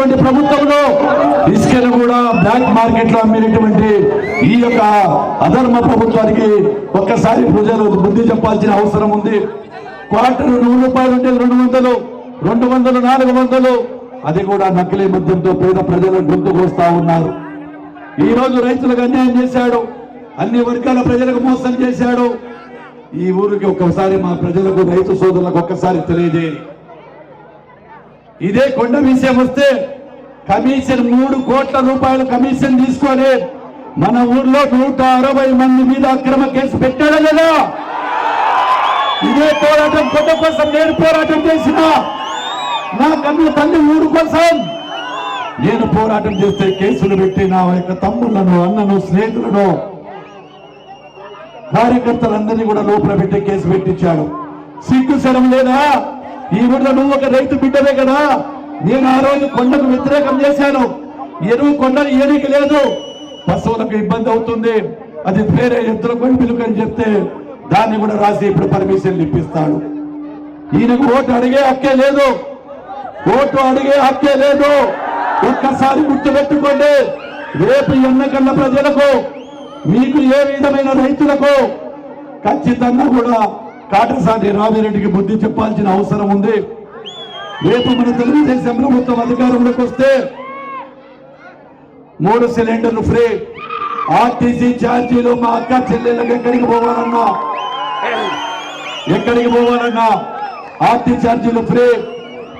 ఉన్నటువంటి ప్రభుత్వంలో ఇసుకను కూడా బ్లాక్ మార్కెట్లో అమ్మినటువంటి ఈ యొక్క అధర్మ ప్రభుత్వానికి ఒక్కసారి ప్రజలు బుద్ధి చెప్పాల్సిన అవసరం ఉంది. క్వార్టర్ నూరు రూపాయలు ఉంటే రెండు వందలు రెండు వందలు నాలుగు వందలు. అది కూడా నకిలీ మద్యంతో పేద ప్రజలు గుర్తుకు వస్తా ఉన్నారు. ఈ రోజు రైతులకు అన్యాయం చేశాడు. అన్ని వర్గాల ప్రజలకు మోసం చేశాడు. ఈ ఊరికి ఒక్కసారి మా ప్రజలకు రైతు సోదరులకు ఒక్కసారి తెలియజేయాలి ఇదే కొండ విషయం వస్తే కమిషన్ మూడు కోట్ల రూపాయలు కమిషన్ తీసుకొని మన ఊర్లో నూట అరవై మంది మీద అక్రమ కేసు పెట్టాడా లేదా? ఇదే పోరాటం కొండ కోసం నేను పోరాటం చేసిన. నా కన్ను తల్లి ఊరు కోసం. నేను పోరాటం చేస్తే కేసులు పెట్టి నా యొక్క తమ్ముళ్ళను అన్నను స్నేహితులను కార్యకర్తలందరినీ కూడా లోపల పెట్టి కేసు పెట్టించాడు. సిగ్గు శరం లేదా? ఈ ఊళ్ళో నువ్వు ఒక రైతు బిడ్డవే కదా. నేను ఆ రోజు కొండకు వ్యతిరేకం చేశాను. ఎరువు కొండలు ఏరిక లేదు. పశువులకు ఇబ్బంది అవుతుంది. అది వేరే ఎద్దుల కొడుకులకు అని చెప్తే దాన్ని కూడా రాసి ఇప్పుడు పర్మిషన్ ఇప్పిస్తాడు. ఈయనకు ఓటు అడిగే హక్కే లేదు. ఓటు అడిగే హక్కే లేదు. ఒక్కసారి గుర్తుపెట్టుకోండి. రేపు ఎన్నకన్న ప్రజలకు మీకు ఏ విధమైన రైతులకు ఖచ్చితంగా కూడా కాటసాని రామిరెడ్డికి బుద్ధి చెప్పాల్సిన అవసరం ఉంది. రేపు మన తెలుగుదేశం ప్రభుత్వం అధికారంలోకి వస్తే మూడు సిలిండర్లు ఫ్రీ. ఆర్టీసీ ఛార్జీలు మా అక్క చెల్లెళ్ళకి ఎక్కడికి పోవాలన్నా? ఎక్కడికి పోవాలన్నా? ఆర్టీ ఛార్జీలు ఫ్రీ.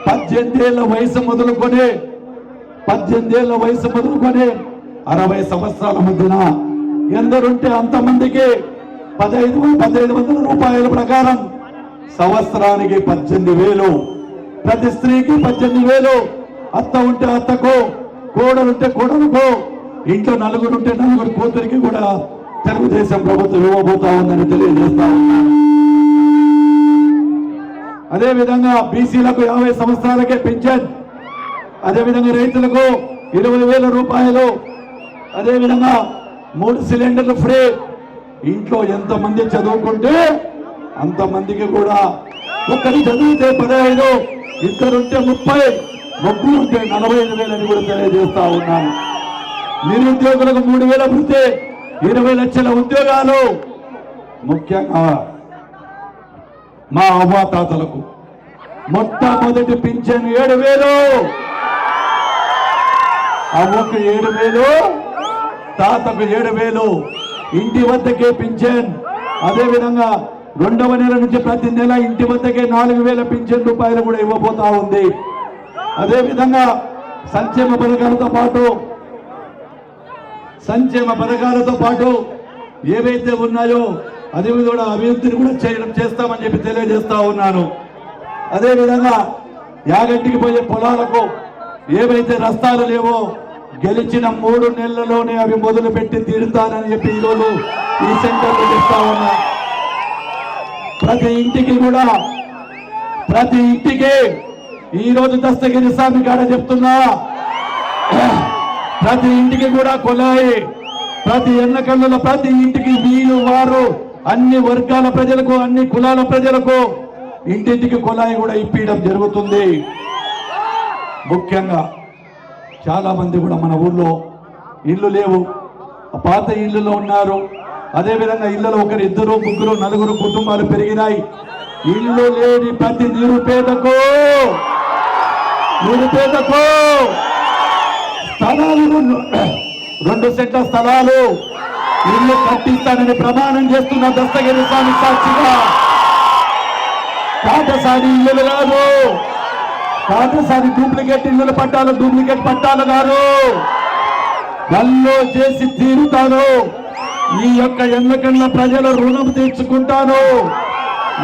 పద్దెనిమిది ఏళ్ళ వయసు మొదలుకొని పద్దెనిమిది ఏళ్ళ వయసు మొదలుకొని అరవై సంవత్సరాల మధ్యన ఎందరుంటే అంతమందికి పదహైదు పదహైదు వందల రూపాయల ప్రకారం సంవత్సరానికి పద్దెనిమిది వేలు. ప్రతి స్త్రీకి పద్దెనిమిది వేలు. అత్త ఉంటే అత్తకు కోడలుంటే కోడలుకో ఇంట్లో నలుగురు ఉంటే నలుగురు కూతురికి కూడా తెలుగుదేశం ప్రభుత్వం ఇవ్వబోతా ఉందని తెలియజేస్తా ఉన్నాను. అదే విధంగా బీసీలకు యాభై సంవత్సరాలకే పెన్షన్ అదే విధంగా రైతులకు ఇరవై వేల రూపాయలు. అదే విధంగా మూడు సిలిండర్లు ఫ్రీ. ఇంట్లో ఎంతమంది చదువుకుంటే అంతమందికి కూడా ఒకటి చదివితే పదహైదు ఇద్దరుంటే ముప్పై ముగ్గురు ఉంటే నలభై ఐదు వేలని కూడా తెలియజేస్తా ఉన్నాను. నిరుద్యోగులకు మూడు వేల వృత్తి ఇరవై లక్షల ఉద్యోగాలు. ముఖ్యంగా మా అవ్వాతాతలకు మొట్టమొదటి పింఛన్ ఏడు వేలు. అవ్వకు ఏడు వేలు తాతకు ఏడు వేలు. ఇంటి వద్దకే పింఛన్. అదేవిధంగా రెండవ నెల నుంచి ప్రతి నెల ఇంటి వద్దకే నాలుగు వేల పింఛన్ రూపాయలు కూడా ఇవ్వబోతా ఉంది. అదేవిధంగా సంక్షేమ పథకాలతో పాటు సంక్షేమ పథకాలతో పాటు ఏవైతే ఉన్నాయో అది కూడా అభివృద్ధిని కూడా చేయడం చేస్తామని చెప్పి తెలియజేస్తా ఉన్నాను. అదేవిధంగా యాగంటికి పోయే పొలాలకు ఏవైతే రస్తాలు లేవో గెలిచిన మూడు నెలల్లోనే అవి మొదలు పెట్టి తీరుతానని చెప్పి ఈరోజు ఈ సెంటర్లో చెప్తా ఉన్నా. ప్రతి ఇంటికి కూడా ప్రతి ఇంటికి ఈ రోజు దస్తగిరి స్వామి కాడ చెప్తున్నా. ప్రతి ఇంటికి కూడా కొలాయి ప్రతి ఎన్నకల్లుల ప్రతి ఇంటికి వీరు వారు అన్ని వర్గాల ప్రజలకు అన్ని కులాల ప్రజలకు ఇంటింటికి కులాయి కూడా ఇప్పించడం జరుగుతుంది. ముఖ్యంగా చాలా మంది కూడా మన ఊళ్ళో ఇల్లు లేవు. పాత ఇల్లులో ఉన్నారు. అదేవిధంగా ఇళ్ళలో ఒకరు ఇద్దరు ముగ్గురు నలుగురు కుటుంబాలు పెరిగినాయి. ఇల్లు లేని ప్రతి నిరుపేదకు నిరుపేదకు స్థలాలు రెండు సెట్ల స్థలాలు. ఇల్లు కట్టిస్తానని ప్రమాణం చేస్తున్న దస్తగిరి స్వామి సాక్షిగా. కాటసారి ఇల్లులు కాదు. కాటసారి డూప్లికేట్ ఇల్లుల పట్టాలు డూప్లికేట్ పట్టాలు గారు. నల్లో చేసి తీరుతాను. ఈ యొక్క ఎన్నకన్న ప్రజల రుణం తీర్చుకుంటాను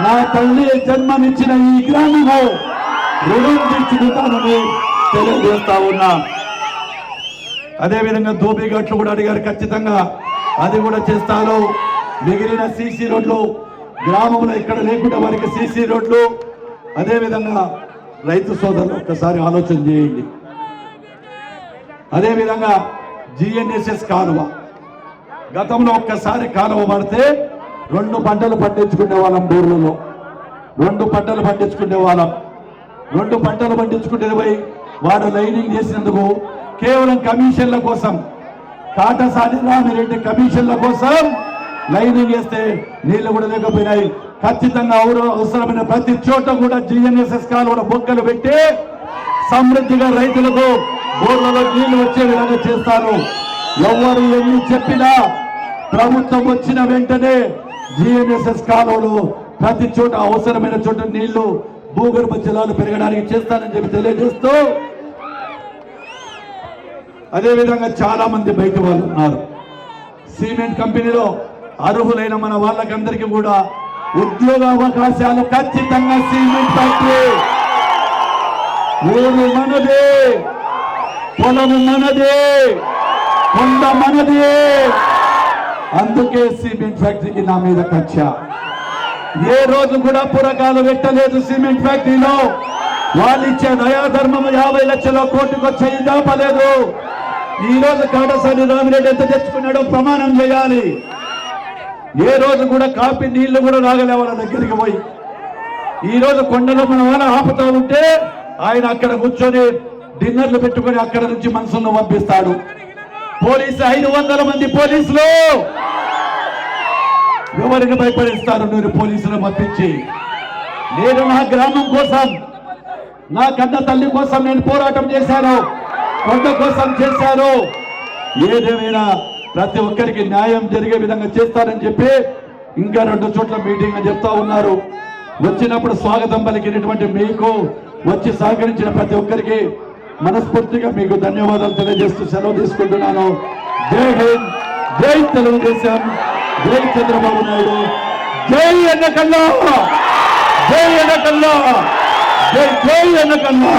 నా తల్లి జన్మనిచ్చిన ఈ గ్రామము రుణం తీర్చుకుంటానని తెలియజేస్తా ఉన్నా. అదేవిధంగా గట్లు కూడా అడిగారు ఖచ్చితంగా అది కూడా చేస్తాను. మిగిలిన సీసీ రోడ్లు గ్రామంలో ఇక్కడ లేకుండా వారికి సీసీ రోడ్లు. అదేవిధంగా రైతు సోదరులు ఒక్కసారి ఆలోచన చేయండి. అదేవిధంగా జిఎన్ఎస్ఎస్ కాలువ. గతంలో ఒక్కసారి కాలువ పడితే రెండు పంటలు పండించుకునే వాళ్ళం బోర్లలో. రెండు పంటలు పండించుకునే వాళ్ళం. రెండు పంటలు పండించుకుంటే పోయి వాడు లైనింగ్ చేసినందుకు కేవలం కమిషన్ల కోసం కాటసాని రామిరెడ్డి కమిషన్ల కోసం లైనింగ్ చేస్తే నీళ్ళు కూడా లేకపోయినాయి. ఖచ్చితంగా అవసరమైన ప్రతి చోట కూడా జిఎన్ఎస్ఎస్ కాలువ బొక్కలు పెట్టి సమృద్ధిగా రైతులకు బోర్లలో నీళ్ళు వచ్చే విధంగా చేస్తాను ఎవరు ఎన్ని చెప్పినా ప్రభుత్వం వచ్చిన వెంటనే జిఎన్ఎస్ఎస్ కాలువలు ప్రతి చోట అవసరమైన చోట నీళ్ళు భూగర్భ జలాలు పెరగడానికి చేస్తానని చెప్పి తెలియజేస్తూ అదేవిధంగా చాలా మంది బయట వాళ్ళు ఉన్నారు. సిమెంట్ కంపెనీలో అర్హులైన మన వాళ్ళకందరికీ కూడా ఉద్యోగ అవకాశాలు ఖచ్చితంగా సిమెంట్ ఫ్యాక్టరీ ఊరు మనదే పొలం మనదే కొండ మనదే. అందుకే సిమెంట్ ఫ్యాక్టరీకి నా మీద కక్ష. ఏ రోజు కూడా పురకాలు పెట్టలేదు సిమెంట్ ఫ్యాక్టరీలో. వాళ్ళు ఇచ్చే దయాధర్మం యాభై లక్షల కోటికి వచ్చే దాపలేదు. ఈ రోజు కాటసాని రామిరెడ్డి ఎంత తెచ్చుకున్నాడో ప్రమాణం చేయాలి. ఏ రోజు కూడా కాపీ నీళ్ళు కూడా రాగలే వాళ్ళ దగ్గరికి పోయి. ఈ రోజు కొండలో మన వాళ్ళ ఆపుతా ఉంటే ఆయన అక్కడ కూర్చొని డిన్నర్లు పెట్టుకొని అక్కడ నుంచి మనసును పంపిస్తాడు. పోలీసు ఐదు వందల మంది పోలీసులు! ఎవరిని భయపడిస్తారు మీరు పోలీసులు పంపించి? నేను నా గ్రామం కోసం నా కన్న తల్లి కోసం నేను పోరాటం చేశాను కొండ కోసం చేశాను. ఏదేమైనా ప్రతి ఒక్కరికి న్యాయం జరిగే విధంగా చేస్తారని చెప్పి ఇంకా రెండు చోట్ల మీటింగ్ అని చెప్తా ఉన్నారు. వచ్చినప్పుడు స్వాగతం పలికినటువంటి మీకు వచ్చి సహకరించిన ప్రతి ఒక్కరికి మనస్ఫూర్తిగా మీకు ధన్యవాదాలు తెలియజేస్తూ సెలవు తీసుకుంటున్నాను. జై హింద్ జై తెలుగుదేశం జై చంద్రబాబు నాయుడు జై ఎన్నకల్లా జై ఎన్నకల్లా జై జై ఎన్నకల్లా.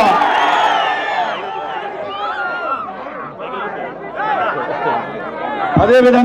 అదేవిధంగా